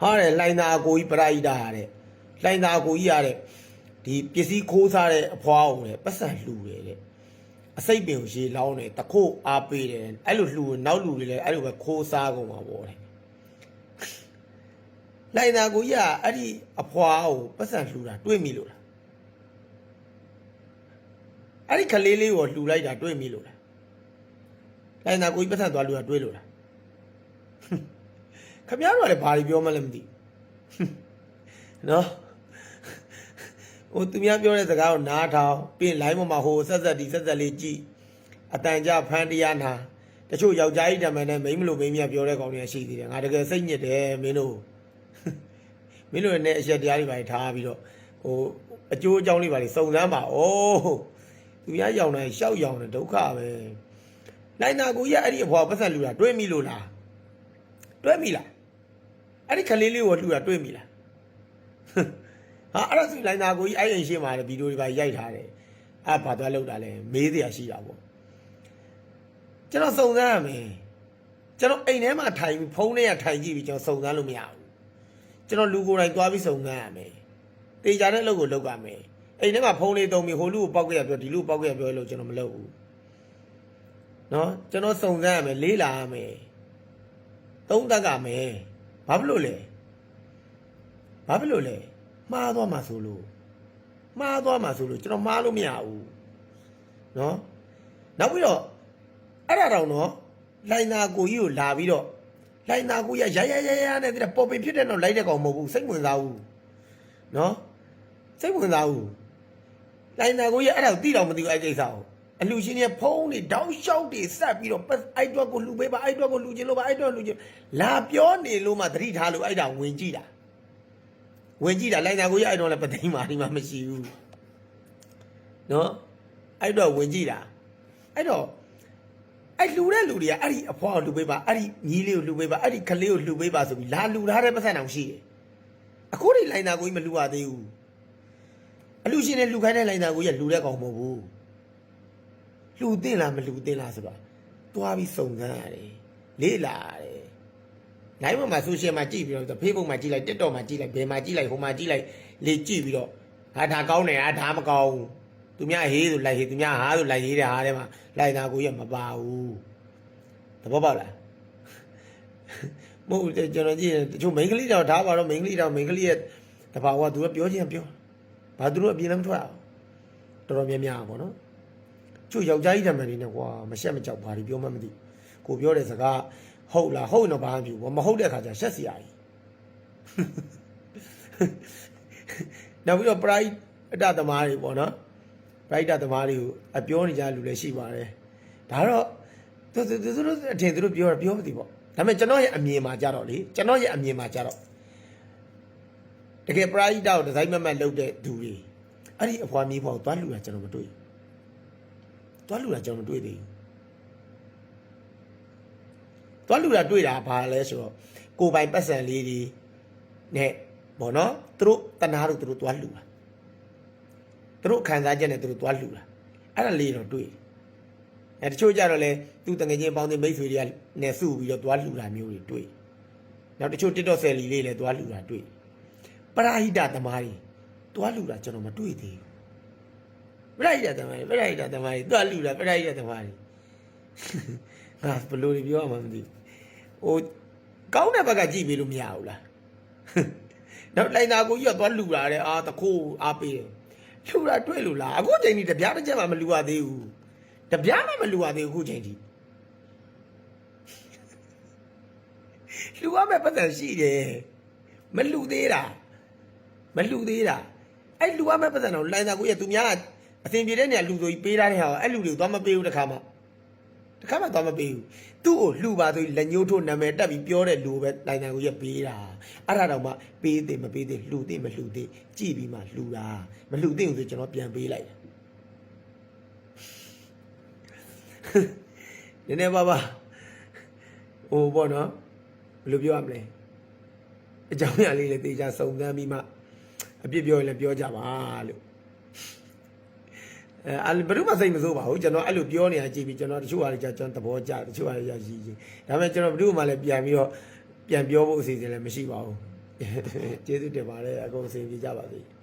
ဟာတဲ့လိုင်သာအကိုကြီးပရာဟိတာတဲ့လိုင်သာအကိုကြီးရတဲ့ဒီပစ္စည်းခိုးစားတဲ့အဖွားအောင်တဲ့ပတ်စံလှူတယ်တဲ့အစိတ်ပင်ကိုရေလောင်းတယ်တခို့အားပေးတယ်အဲ့လိုလှူရင်နောက်လူတွေလည်းအဲ့လိုပဲခိုးစားကုန်မှာပေါ့တဲ့လိုင်သာကိုကြီးကအဲ့ဒီအဖွားကိုပတ်စံလှူတာတွေ့မိလို့လားအဲ့ဒီကလေးလေးကိုလှူလိုက်တာတွေ့မိလို့လားလိုင်သာကိုကြီးပတ်စံသွားလှူတာတွေ့လို့လား ခမရတော့လည်းဘာတွေပြောမှလည်းမသိဘူးနော်ဟိုသူများပြောတဲ့စကားကိုနားထောင်ပြီးရင် line ပေါ်မှာဟိုဆက်ဆက်ဒီဆက်ဆက်လေးကြည့်အတန်ကြဖန်တရားနာတချို့ယောက်ျားကြီးတမန်နဲ့မိန်းမလို့မိန်းမရပြောတဲ့ကောင်တွေကရှိသေးတယ်ငါတကယ်စိတ်ညစ်တယ်မင်းတို့မင်းတို့နဲ့အရက်တရားတွေပါထားပြီးတော့ဟိုအကျိုးအကြောင်းလေးပါလေစုံစမ်းပါဩသူများရောင်တယ်ရှောက်ရောင်တယ်ဒုက္ခပဲလိုက်နာကိုကြီးကအဲ့ဒီအဖွာပတ်သက်လူတာတွေးမိလို့လားတွေ့ပြီလား အဲ့ဒီကလေးလေးကိုလှူတာတွေ့ပြီလားဟာအဲ့ဒါဆိုလိုင်းနာကိုကြီးအဲ့အိမ်ရှိမှာလေဗီဒီယိုတွေပါရိုက်ထားတယ်အဲ့ဘာသွားလောက်တာလဲမေးစရာရှိတာပေါ့ကျွန်တော်စုံစမ်းရမယ်ကျွန်တော်အိမ်ထဲမှာထိုင်ပြီးဖုန်းထဲကထိုင်ကြည့်ပြီးကျွန်တော်စုံစမ်းလို့မရဘူးကျွန်တော်လူကိုယ်တိုင်သွားပြီးစုံစမ်းရမယ်တေချာတဲ့အလုပ်ကိုလုပ်ရမယ်အိမ်ထဲမှာဖုန်းလေးတုံးပြီးဟိုလူကိုပောက်ကြရပြောဒီလူကိုပောက်ကြရပြောလို့ကျွန်တော်မလုပ်ဘူးနော်ကျွန်တော်စုံစမ်းရမယ်လေးလာရမယ်သုံးသက်ကမယ် ဘာဖြစ်လို့လဲဘာဖြစ်လို့လဲမှားသွားမှာဆိုလို့မှားသွားမှာဆိုလို့ကျွန်တော်မှားလို့မရဘူးနော်နောက်ပြီးတော့အဲ့ဒါတော့နော်လိုင်နာကိုကြီးကိုလာပြီးတော့လိုင်နာကိုရရရရရနဲ့တဲ့ပေါ်ပင်ဖြစ်တဲ့တော့လိုက်တဲ့ကောင်မဟုတ်ဘူးစိတ်ဝင်စားဘူးနော်စိတ်ဝင်စားဘူးလိုင်နာကိုရအဲ့ဒါကိုတိတော့မသိဘူးအဲ့ကိစ္စကို အလူရှင်ကြီးဖုံးနေတောင်းလျှောက်တွေဆက်ပြီးတော့ပတ်အဲ့တော့ကိုလှူပေးပါအဲ့တော့ကိုလှူခြင်းလို့ပါအဲ့တော့လှူခြင်းလာပြောနေလို့မှသတိထားလို့အဲ့ဒါဝင်ကြည့်တာဝင်ကြည့်တာလိုင်နာကိုရအဲ့တော့လည်းပသိမ်းမာဒီမှာမရှိဘူးနော်အဲ့တော့ဝင်ကြည့်တာအဲ့တော့အဲ့လှူတဲ့လူတွေကအဲ့ဒီအဖွားကိုလှူပေးပါအဲ့ဒီညီလေးကိုလှူပေးပါအဲ့ဒီကလေးကိုလှူပေးပါဆိုပြီးလာလှူထားတဲ့ပတ်စံတောင်ရှိတယ်အခုဒီလိုင်နာကိုကြီးမလှူရသေးဘူးအလူရှင်နဲ့လှူခိုင်းတဲ့လိုင်နာကိုကြီးကလှူတဲ့ကောင်မဟုတ်ဘူး လှူတင်လားမလှူတင်လားဆိုတော့တွားပြီးစုံစမ်းရတယ်လေ့လာရတယ်နိုင်ပေါ်မှာဆိုရှယ်မှာကြည့်ပြီးတော့ဖေးဘုတ်မှာကြည့်လိုက်တက်တော့မှာကြည့်လိုက်ဘယ်မှာကြည့်လိုက်ဟိုမှာကြည့်လိုက်လေကြည့်ပြီးတော့ဟာဒါကောင်းတယ်ဟာဒါမကောင်းဘူးသူများဟေးဆိုလိုက်ဟေးသူများဟာဆိုလိုက်ဟေးတဲ့ဟာထဲမှာလိုက်တာကိုရမပါဘူးသဘောပေါက်လားမဟုတ်တယ်ကျွန်တော်ကြည့်ရင်တချို့မိန်းကလေးတော့ထားပါတော့မိန်းကလေးတော့မိန်းကလေးရဲ့တဘာဝသူကပြောချင်းပြောဘာသူတို့အပြင်းလည်းမထွက်အောင်တော်တော်များများပါနော် ကျို့ယောက်ျားကြီးတမန်နေနဲ့ကွာမရှက်မကြောက်ဘာတွေပြောမှမသိကိုပြောတဲ့စကားဟုတ်လားဟုတ်ရင်တော့ဘာမှမဖြစ်ဘူးမဟုတ်တဲ့အခါကျရှက်စရာကြီးနောက်ပြီးတော့ pride အတ္တသမားတွေပေါ့နော် pride သမားတွေကိုအပြောနေကြလူလည်းရှိပါတယ်ဒါတော့သူသူသူတို့အထင်သူတို့ပြောတာပြောမသိပေါ့ဒါပေမဲ့ကျွန်တော်ရဲ့အမြင်မှာကြတော့လေကျွန်တော်ရဲ့အမြင်မှာကြတော့တကယ် pride တောက်ဒီဇိုင်းမတ်မတ်လုပ်တဲ့သူတွေအဲ့ဒီအဖွားမီးဖွားကိုသွားလူတာကျွန်တော်မတွေ့ဘူး သွားလူတာကျွန်တော်တွေ့သေးဘူးသွားလူတာတွေ့တာဘာလဲဆိုတော့ကိုယ်ပိုင်ပတ်စံလေးတွေနဲ့ဘောနော်သူတို့တနာတို့သူတို့သွားလူတာသူတို့ခံစားချက်နဲ့သူတို့သွားလူတာအဲ့ဒါလေးတော့တွေ့အဲတချို့ကြတော့လဲသူတငယ်ချင်းပေါင်းတဲ့မိတ်ဆွေတွေကနဲ့စုပြီးတော့သွားလူတာမျိုးတွေတွေ့နောက်တချို့ TikTok ဆယ်လီလေးလည်းသွားလူတာတွေ့ပရာဟိတသမားတွေသွားလူတာကျွန်တော်မတွေ့သေးဘူး ပရိယတ်သမားပရိယတ်သမားတွတ်လူလားပရိယတ်သမားငါဘလို့ပြောမှမသိဟိုကောင်းတဲ့ဘက်ကကြည့်ပေးလို့မရဘူးလားနောက်လိုင်နာကိုကြီးကသွားလူလာတဲ့အာတခိုးအားပေးတယ်လူလာတွေ့လို့လားအခုချိန်ကြီးတပြားတစ်ချက်မှမလူရသေးဘူးတပြားမှမလူရသေးဘူးအခုချိန်ကြီးလူရမဲ့ပတ်သက်ရှိတယ်မလူသေးတာမလူသေးတာအဲ့လူရမဲ့ပတ်သက်တော့လိုင်နာကိုကြီးကသူများက အစဉ်ပြေတဲ့နေရာလူဆိုကြီးပေးထားတဲ့ဟာကိုအဲ့လူတွေကိုသွားမပေးဘူးတခါမှတခါမှသွားမပေးဘူးသူ့ကိုလှူပါဆိုလက်ညှိုးထိုးနာမည်တက်ပြီးပြောတဲ့လူပဲနိုင်နိုင်ကိုရပေးတာအဲ့ဒါတော့မှပေးသေးမပေးသေးလှူသေးမလှူသေးကြည့်ပြီးမှလှူတာမလှူသေးဘူးဆိုကျွန်တော်ပြန်ပေးလိုက်တယ်နည်းနည်းပါးပါဟိုပေါ့နော်ဘယ်လိုပြောရမလဲအကြောင်းအရာလေးလည်းတေချာစုံစမ်းပြီးမှအပြစ်ပြောရင်လည်းပြောကြပါလို့ အဲအဲ့ဘယ်သူမှစိတ်မဆိုးပါဘူးကျွန်တော်အဲ့လိုပြောနေတာကြည့်ပြီးကျွန်တော်တချို့ဟာတွေကြာကျွန်တော်သဘောကျတချို့ဟာတွေကြာရည်ရည်ဒါပေမဲ့ကျွန်တော်ဘယ်သူမှလည်းပြန်ပြီးတော့ပြန်ပြောဖို့အစီအစဉ်လည်းမရှိပါဘူးကျေးဇူးတင်ပါတယ်အကုန်အစီအပြေကြပါစေ။